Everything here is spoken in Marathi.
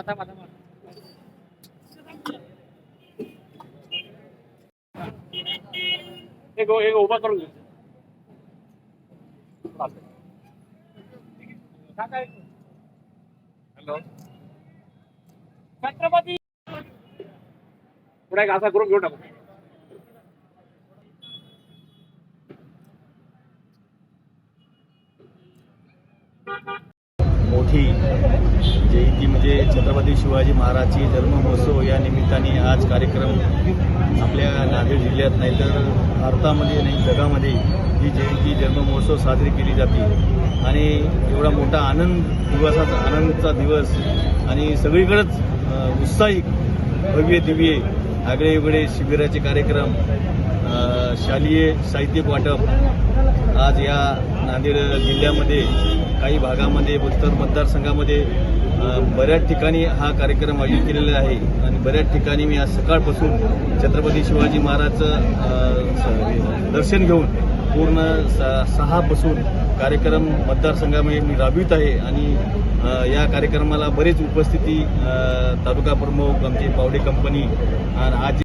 थांबा थांबा थांबा एक एक उभा करून हॅलो छत्रपती पुढे एक असा ग्रुप घेऊन टाकू मोठी जयंती म्हणजे छत्रपती शिवाजी महाराजची जन्म महोत्सव या निमित्ताने आज कार्यक्रम आपल्या नांदेड जिल्ह्यात नाही तर भारतामध्ये नाही जगामध्ये ही जयंती जन्म महोत्सव साजरी केली जाते. आणि एवढा मोठा आनंद दिवसाचा आनंदचा दिवस आणि सगळीकडंच उत्साही भव्य दिव्ये आगळे वेगळे शिबिराचे कार्यक्रम शालेय साहित्य वाटप आज या नांदेड जिल्ह्यामध्ये काही भागामध्ये उत्तर मतदारसंघामध्ये बऱ्याच ठिकाणी हा कार्यक्रम आयोजित केलेला आहे. आणि बऱ्याच ठिकाणी मी आज सकाळपासून छत्रपती शिवाजी महाराजचं दर्शन घेऊन पूर्ण स- सहापासून कार्यक्रम मतदारसंघामध्ये मी राबवित आहे. आणि या कार्यक्रमाला बरीच उपस्थिती तालुका प्रमुख आमची पावडे कंपनी आणि आज